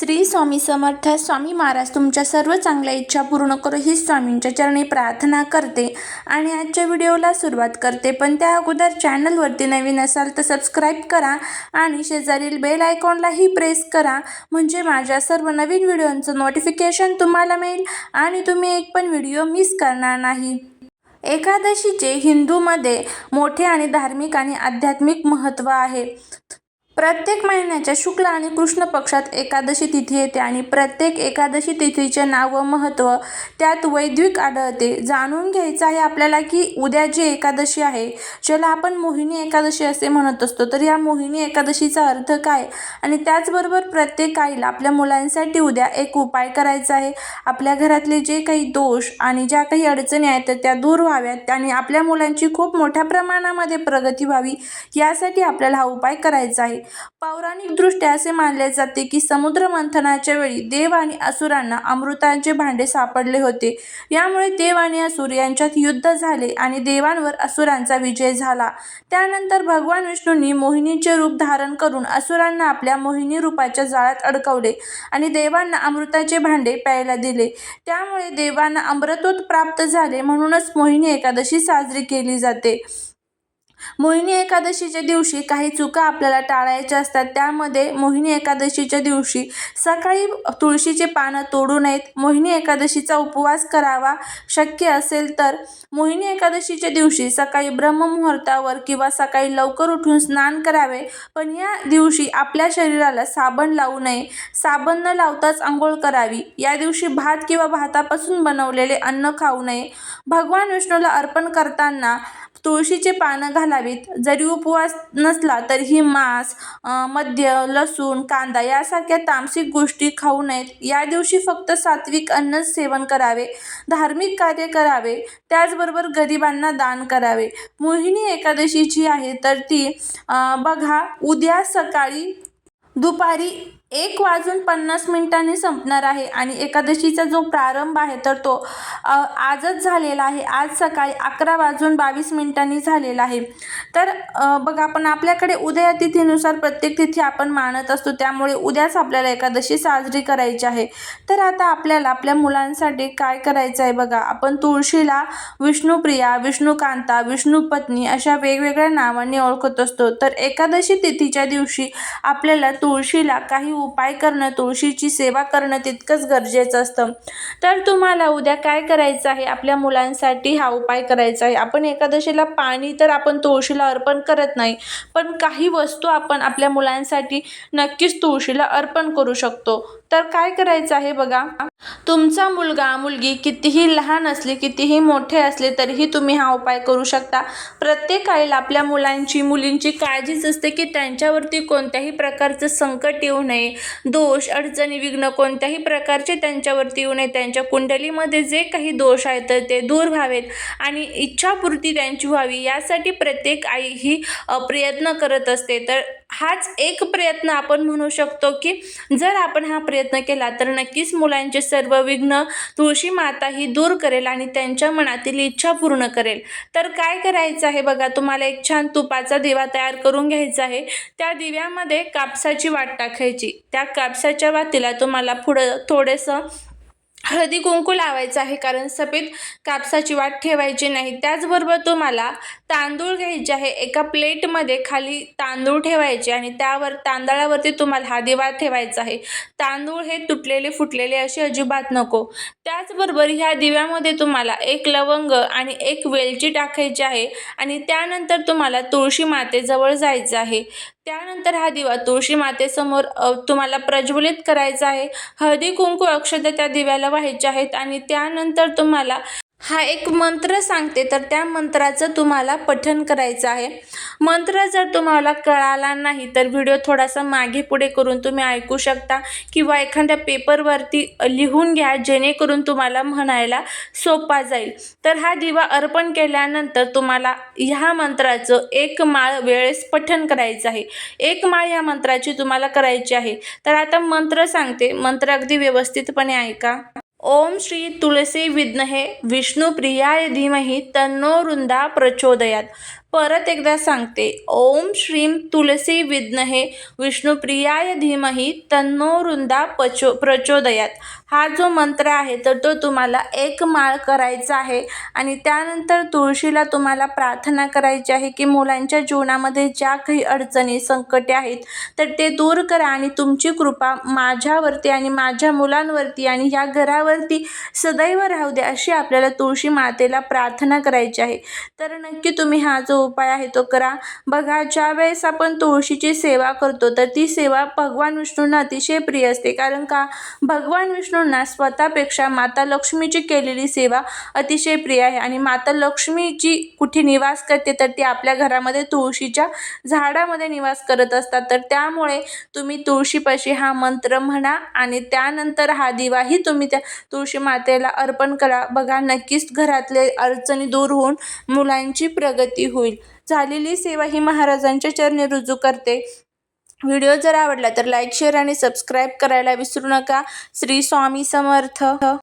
श्री स्वामी समर्थ स्वामी महाराज तुमच्या सर्व चांगल्या इच्छा पूर्ण करू ही स्वामींच्या चरणी प्रार्थना करते आणि आजच्या व्हिडिओला सुरुवात करते. पण त्या अगोदर चॅनलवरती नवीन असाल तर सबस्क्राईब करा आणि शेजारील बेल आयकॉनलाही प्रेस करा. म्हणजे माझ्या सर्व नवीन व्हिडिओंचं नोटिफिकेशन तुम्हाला मिळेल आणि तुम्ही एक पण व्हिडिओ मिस करणार नाही. एकादशीचे हिंदूमध्ये मोठे आणि धार्मिक आणि आध्यात्मिक महत्त्व आहे. प्रत्येक महिन्याच्या शुक्ल आणि कृष्ण पक्षात एकादशी तिथी येते आणि प्रत्येक एकादशी तिथीचे नाव व महत्त्व त्यात वैद्विक आढळते. जाणून घ्यायचं आहे आपल्याला की उद्या जी एकादशी आहे ज्याला आपण मोहिनी एकादशी असे म्हणत असतो तर या मोहिनी एकादशीचा अर्थ काय? आणि त्याचबरोबर प्रत्येक आईला आपल्या मुलांसाठी उद्या एक उपाय करायचा आहे. आपल्या घरातले जे काही दोष आणि ज्या काही अडचणी आहेत तर त्या दूर व्हाव्यात आणि आपल्या मुलांची खूप मोठ्या प्रमाणामध्ये प्रगती व्हावी यासाठी आपल्याला हा उपाय करायचा आहे. पौराणिकदृष्ट्या असे मानले जाते की समुद्र मंथनाच्या वेळी देव आणि असुरांना अमृताचे भांडे सापडले होते. यामुळे देव आणि असुर यांच्यात युद्ध झाले आणि देवांवर असुरांचा विजय झाला. त्यानंतर भगवान विष्णूंनी मोहिनीचे रूप धारण करून असुरांना आपल्या मोहिनी रूपाच्या जाळ्यात अडकवले आणि देवांना अमृताचे भांडे प्यायला दिले. त्यामुळे देवांना अमृतोत प्राप्त झाले म्हणूनच मोहिनी एकादशी साजरी केली जाते. मोहिनी एकादशीच्या दिवशी काही चुका आपल्याला टाळायच्या असतात. त्यामध्ये मोहिनी एकादशीच्या दिवशी सकाळी तुळशीचे पानं तोडू नयेत. मोहिनी एकादशीचा उपवास करावा शक्य असेल तर मोहिनी एकादशीच्या दिवशी सकाळी ब्रह्ममुहूर्तावर किंवा सकाळी लवकर उठून स्नान करावे. पण या दिवशी आपल्या शरीराला साबण लावू नये. साबण न लावताच आंघोळ करावी. या दिवशी भात किंवा भातापासून बनवलेले अन्न खाऊ नये. भगवान विष्णूला अर्पण करताना तुळशीचे पानं घालावीत. जरी उपवास नसला तरीही मांस मद्य लसूण कांदा यासारख्या तामसिक गोष्टी खाऊ नयेत. या दिवशी फक्त सात्विक अन्नच सेवन करावे धार्मिक कार्य करावे त्याचबरोबर गरिबांना दान करावे. मोहिनी एकादशी जी आहे तर ती बघा उद्या सकाळी दुपारी एक वाजून पन्नास मिनिटांनी संपणार आहे आणि एकादशीचा जो प्रारंभ आहे तर तो आजच झालेला आहे. आज सकाळी अकरा वाजून बावीस मिनिटांनी झालेला आहे. तर बघा आपण आपल्याकडे उद्या तिथीनुसार प्रत्येक तिथी आपण मानत असतो. त्यामुळे उद्याच आपल्याला एकादशी साजरी करायची आहे. तर आता आपल्याला आपल्या मुलांसाठी काय करायचं आहे बघा. आपण तुळशीला विष्णुप्रिया विष्णुकांता विष्णुपत्नी अशा वेगवेगळ्या नावांनी ओळखत असतो. तर एकादशी तिथीच्या दिवशी आपल्याला तुळशीला काही उपाय करणं तुळशीची सेवा करणं तितकंच गरजेचं असतं. तर तुम्हाला उद्या काय करायचं आहे? आपल्या मुलांसाठी हा उपाय करायचा आहे. आपण एकादशीला पाणी तर आपण तुळशीला अर्पण करत नाही पण काही वस्तू आपण आपल्या मुलांसाठी नक्कीच तुळशीला अर्पण करू शकतो. तर काय करायचं आहे बघा? तुमचा मुलगा मुलगी कितीही लहान असले कितीही मोठे असले तरीही तुम्ही हा उपाय करू शकता. प्रत्येक आईला आपल्या मुलांची मुलींची काळजीच असते की त्यांच्यावरती कोणत्याही प्रकारचं संकट येऊ नये. दोष अडचणी विघ्न कोणत्याही प्रकारचे त्यांच्यावरती येऊ नये. त्यांच्या कुंडलीमध्ये जे काही दोष आहेत तर ते दूर व्हावेत आणि इच्छापूर्ती त्यांची व्हावी. यासाठी प्रत्येक आई ही प्रयत्न करत असते. तर हाच एक प्रयत्न आपण म्हणू शकतो की जर आपण हा प्रयत्न केला तर नक्कीच मुलांचे सर्व विघ्न तुळशी माता ही दूर करेल आणि त्यांच्या मनातील इच्छा पूर्ण करेल. तर काय करायचं आहे बघा तुम्हाला एक छान तुपाचा दिवा तयार करून घ्यायचा आहे. त्या दिव्यामध्ये कापसाची वाट टाकायची. त्या कापसाच्या वातीला तुम्हाला पुढं थोडंसं हळदी कुंकू लावायचं आहे कारण सफेद कापसाची वाट ठेवायची नाही. त्याचबरोबर तुम्हाला तांदूळ घ्यायचे आहे. एका प्लेटमध्ये खाली तांदूळ ठेवायचे आणि त्यावर तांदळावरती तुम्हाला हा दिवा ठेवायचा आहे. तांदूळ हे तुटलेले फुटलेले असे अजिबात नको. त्याचबरोबर ह्या दिव्यामध्ये तुम्हाला एक लवंग आणि एक वेलची टाकायची आहे आणि त्यानंतर तुम्हाला तुळशी मातेजवळ जायचं आहे. त्यानंतर हा दिवा तुळशी मातेसमोर तुम्हाला प्रज्वलित करायचा आहे. हळदी कुंकू अक्षता त्या दिव्याला व्हायचे आहेत आणि त्यानंतर तुम्हाला हा एक मंत्र सांगते तर त्या मंत्राचं तुम्हाला पठन करायचं आहे. मंत्र जर तुम्हाला कळाला नाही तर व्हिडिओ थोडासा मागे पुढे करून तुम्ही ऐकू शकता किंवा एखाद्या पेपरवरती लिहून घ्या जेणेकरून तुम्हाला म्हणायला सोपा जाईल. तर हा दिवा अर्पण केल्यानंतर तुम्हाला ह्या मंत्राचं एक माळ वेळेस पठन करायचं आहे. एक माळ ह्या मंत्राची तुम्हाला करायची आहे. तर आता मंत्र सांगते. मंत्र अगदी व्यवस्थितपणे ऐका. ओम श्री तुलसी विद्महे विष्णुप्रियाय धीमहि तन्नो वृंदा प्रचोदयात. परत एकदा सांगते. ओम श्रीम तुलसी विद्महे विष्णुप्रियाय धीमही तन्नो वृंदा पचो प्रचोदयात. हा जो मंत्र आहे तर तो तुम्हाला एक माळ करायचा आहे आणि त्यानंतर तुळशीला तुम्हाला प्रार्थना करायची आहे की मुलांच्या जीवनामध्ये ज्या काही अडचणी संकटे आहेत तर ते दूर करा आणि तुमची कृपा माझ्यावरती आणि माझ्या मुलांवरती आणि या घरावरती सदैव राहू दे अशी आपल्याला तुळशी मातेला प्रार्थना करायची आहे. तर नक्की तुम्ही हा जो उपाय आहे तो करा. बघा ज्या वेळेस आपण तुळशीची सेवा करतो तर ती सेवा भगवान विष्णूंना अतिशय प्रिय असते. कारण का? भगवान विष्णूंना स्वतःपेक्षा माता लक्ष्मीची केलेली सेवा अतिशय प्रिय आहे. आणि माता लक्ष्मी जी कुठे निवास करते तर ती आपल्या घरामध्ये तुळशीच्या झाडामध्ये निवास करत असतात. तर त्यामुळे तुम्ही तुळशीपाशी हा मंत्र म्हणा आणि त्यानंतर हा दिवाही तुम्ही त्या तुळशी मातेला अर्पण करा. बघा नक्कीच घरातले अडचणी दूर होऊन मुलांची प्रगती होईल. होईल. झालेली सेवा ही महाराजांच्या चरणी रुजू करते. व्हिडिओ जर आवडला तर लाईक शेअर आणि सबस्क्राईब करायला विसरू नका. श्री स्वामी समर्थ.